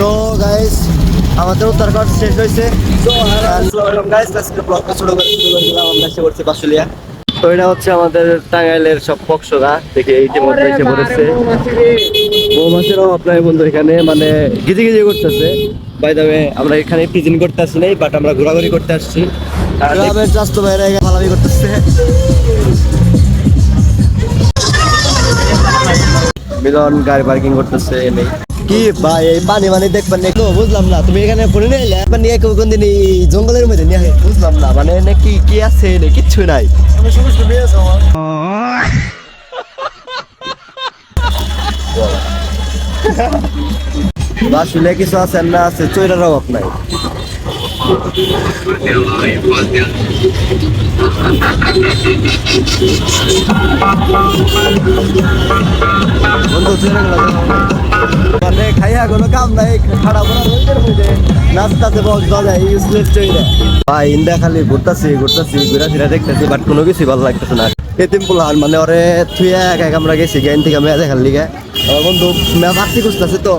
তো গাইস আমাদের উত্তর শেষ হয়েছে। তো এটা হচ্ছে আমাদের টাঙ্গাইলের সব পক্ষরা দেখে ইতিমধ্যে এসে পড়েছে। মৌমাছির অভাব নাই বন্ধু এখানে মানে গিজি গিজি করতেছে। বাই দ্য ওয়ে আমরা এখানে পিজিন করতে আসি নাই বাট আমরা ঘোরাঘুরি করতে আসছি। গ্রামের স্বাস্থ্য বাইরে ভালামি করতেছে। মিলন গাড়ি পার্কিং করতেছে নেই কি ভাই এই পানি মানে দেখবেন না। তো বুঝলাম না তুমি এখানে পড়ে নিয়ে এলে একবার নিয়ে কোন দিন এই জঙ্গলের মধ্যে নিয়ে বুঝলাম না মানে এনে কি কি আছে এনে? কিচ্ছু নাই। বাসুলে কিছু আছে না আছে চৈরার অভাব নাই। বন্ধু চলে গেল মানে খাইয়া কোনো কাম নাই, খাড়া রোদের মধ্যে নাস্তাতে ভাই খালি ঘুরতাছি ঘুরতাছি, ঘুরা বাট কোনো কিছু ভালো লাগতেছে না। এতিম পোলাহান মানে ওরে থুইয়া এক এক গেছি জ্ঞান থেকে মেয়া দেখার লিগে। বন্ধু মেয়া ভাবছি তো।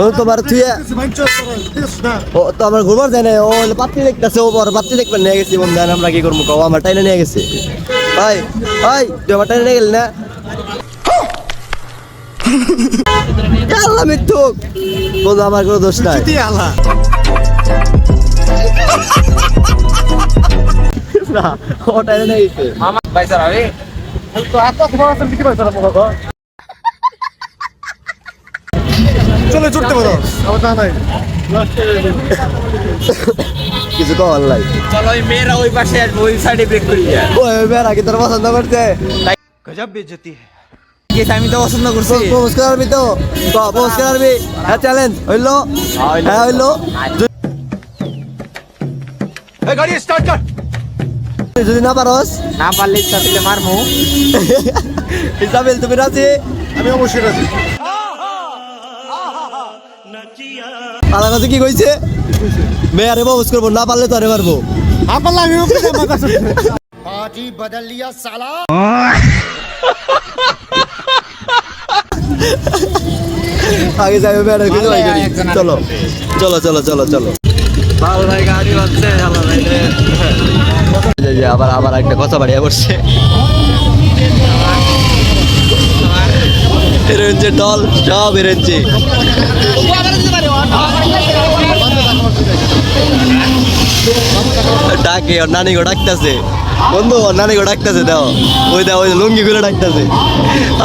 ও তোমার থুইয়া ও, তো আমার ঘুরবার যায় না ও পাত্রী দেখতেছে, ও বড় পাত্রী দেখবেন গেছি, বন্ধু কি করব কও? আমার টাইনে নিয়ে গেছে। ভাই ভাই, তুই আমার টাইনে নিয়ে গেলি না? আল্লাহ মিথ্যুক বন্ধু আমার কোনো দোষ নাই। না চলে পারো আমার নাই। কিছু কবার লাই চলো ওই মেয়েরা ওই পাশে আসব ওই সাইডে ব্রেক করি ওই মেয়েরা কি তোর পছন্দ করছে? গজব বেজতি। গেছে আমি তো পছন্দ করছি। প্রপোজ করবি তো? প্রপোজ করবি হ্যাঁ চ্যালেঞ্জ হইল? হ্যাঁ হইল। এই গাড়ি স্টার্ট কর। যদি না পারস। না পারলে ইচ্ছা দিলে মারমু। ইসাবেল তুমি রাজি? আমি অবশ্যই রাজি। কাছে কি কইছে? মেয়ারে প্রপোজ করব না পারলে তো আরে পারব আপনার আমি আমার কাছে আগে যাই মেয়ারে কিছু ভাই করি। চলো। চলো চলো চলো চলো। ভালো ভাই গাড়ি হচ্ছে ভালো ভাই যে আবার আবার একটা কথা বাড়িয়ে পড়ছে। হিরোইনছে ডল সব হিরোইনছে ডাকে নানি গো ডাকতেছে। বন্ধু ওর নানি গো ডাকতেছে দাও ওই দাও ওই লুঙ্গি গুলো ডাকতেছে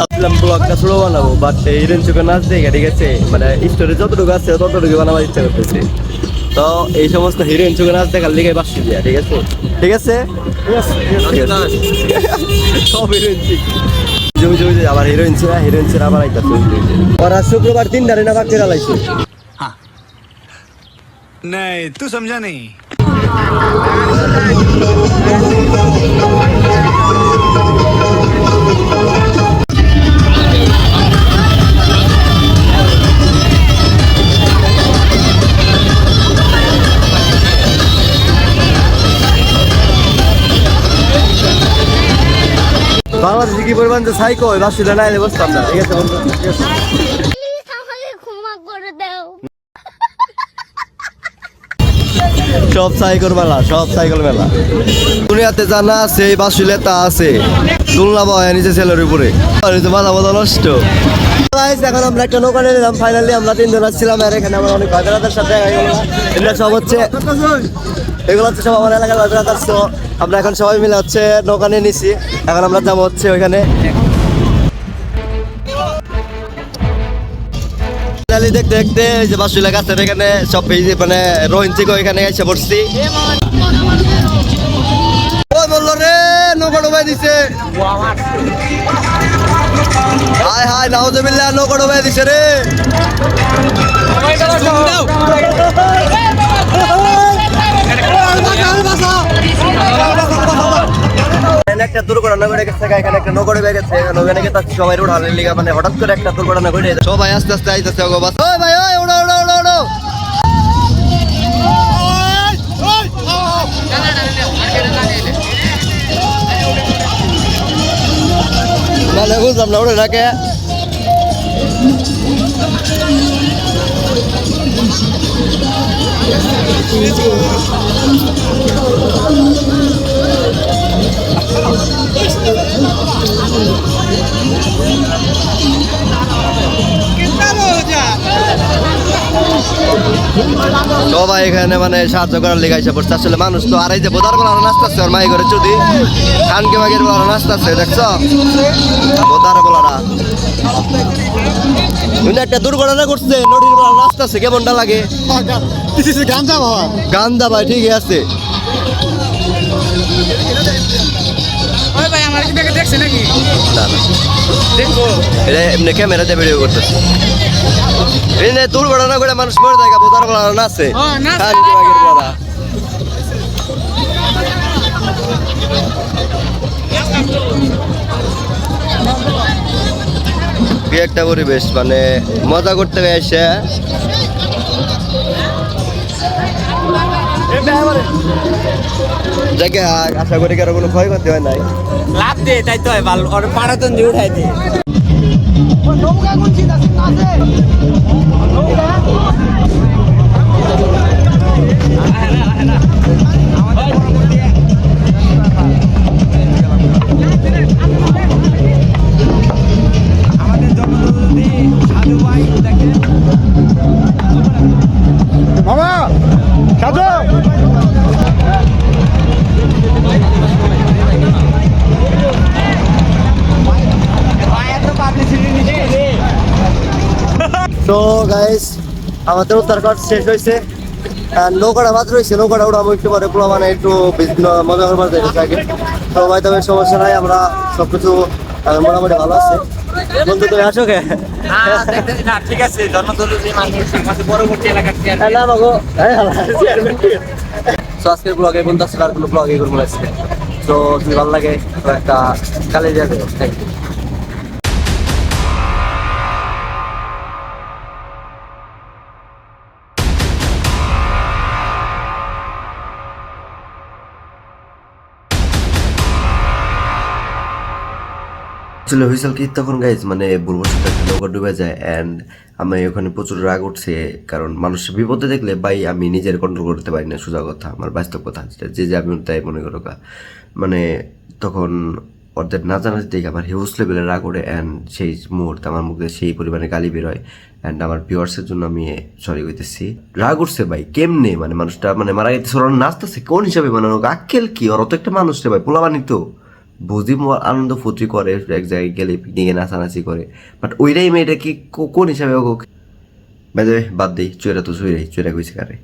আসলাম ব্লগটা ছোট বানাবো বাট হিরোইন চোখে নাচ দেখে ঠিক আছে মানে স্টোরি যতটুকু আছে ততটুকু বানাবার ইচ্ছা করতেছে তো এই সমস্ত হিরোইন চোখে নাচ দেখার লিগে বাসি দিয়া ঠিক আছে ঠিক আছে ঠিক আছে সব হিরোইন ছিল জমি জমি আবার হিরোইন ছিল হিরোইন ছিল আবার আইতা ওরা শুক্রবার তিন ধারে না বাকি লাইছে नहीं तू समझा नहीं বাংলাদেশে কি পরিমাণ যে সাইকো বাসিটা না এলে বসতাম না ঠিক আছে বন্ধু, ঠিক আছে। সব সাইকেল মেলা সব সাইকেল মেলা দুনিয়াতে জানা আছে, এই বাসুলে তা আছে। তুলনা বয় নিচে ছেলের উপরে। মাথা মাথা নষ্ট। এখন আমরা একটা নৌকা নিলাম ফাইনালি আমরা তিনজন আসছিলাম, আর এখানে আমার অনেক ভাইদের সাথে এগুলো সব হচ্ছে এগুলো হচ্ছে সব আমার এলাকার ভাইদের আমরা এখন সবাই মিলে হচ্ছে নৌকা নিয়ে নিছি। এখন আমরা যাব হচ্ছে ওইখানে। ফাইনালি দেখতে দেখতে যে বাসুলা গাছের এখানে সব এই যে মানে রোহিন থেকে এখানে এসে পড়ছি ওই বলল রে নৌকা ডুবাই দিছে। হায় হায় নাউজুবিল্লাহ নৌকা ডুবাই দিছে রে। একটা দুর্ঘটনা ঘটে গেছে এখানে একটা নৌকা ডুবে গেছে নৌকা গেছে সবাই উঠানের লিগা মানে হঠাৎ করে একটা দুর্ঘটনা ঘটে গেছে। সবাই আস্তে আস্তে আইতেছে ওগো বাস। ওই ভাই, ওই, উড়ো উড়ো উড়ো উড়ো। মানে বুঝলাম না ওরে নাকে সবাই এখানে মানে সাহায্য করার লেগে এসে পড়ছে। আসলে মানুষ তো আর এই যে বোধার বলা নাচতেছে ওর মাই ঘরে যদি খানকে মাগের বলা নাচতেছে দেখছ? বোধার বলারা। একটা দুর্ঘটনা করছে নদীর বলা নাচতেছে কেমনটা লাগে? গান্দা ভাই ঠিকই আছে। আমার কি দেখে দেখছে নাকি? না না। দেখব। এটা এমনি ক্যামেরাতে ভিডিও করতেছে। এনে দুর্ঘটনা করে মানুষ মরে যায় বোধার বলা বলা কি একটা পরিবেশ মানে মজা করতে এসে যাকে আশা করি কারও কোনো ক্ষয়ক্ষতি হয় নাই। লাভ দে তাই তো হয় ভালো ওর পাড়াতন দিয়ে উঠাই দে। মামা তো গাইস আমাদের উত্তর কাট শেষ হয়েছে। নৌকাটা মাত্র হয়েছে নৌকাটা আমি একটু পরে, পুরো মানে একটু মজা করবার আগে তো ভাই তবে সমস্যা নাই, আমরা সবকিছু মোটামুটি ভালো আছে। বন্ধু তুমি আসো কে? না, ঠিক আছে পরবর্তী এলাকার চেয়ারম্যান। না আমাগো তো আজকের ব্লগে বন্ধু আসলে আর কোনো ব্লগে করব আজকে। তো যদি ভালো লাগে তো একটা কালে যাবে থ্যাংক ইউ আসলে হয়েছিল কি তখন গাইজ মানে নৌকা ডুবে যায় অ্যান্ড আমি ওখানে প্রচুর রাগ উঠছে, কারণ মানুষ বিপদে দেখলে ভাই আমি নিজের কন্ট্রোল করতে পারি না, সোজা কথা, আমার বাস্তব কথা যেটা যে তাই মনে করো মানে তখন ওদের না জানা দেখে আমার হিউজ লেভেলের রাগ ওঠে অ্যান্ড সেই মুহূর্তে আমার মুখে সেই পরিমাণে গালি বেরোয় অ্যান্ড আমার ভিউয়ার্সের জন্য আমি সরি হইতেছি রাগ উঠছে ভাই, কেমনে? মানে মানুষটা মানে মারা গেছে নাচতেছে, কোন হিসাবে? মানে আক্কেল কি? ওর অত একটা মানুষ রে ভাই পোলাবানি তো। বুঝি আনন্দ ফুর্তি করে, এক জায়গায় গেলে পিকনিকে নাচানাচি করে। বাট ওইটাই মেয়েটা কি কোন হিসাবে ওকে বাদ দিই চুয়েরা তো চুয়েরাই চুয়েরা কইছে কারে?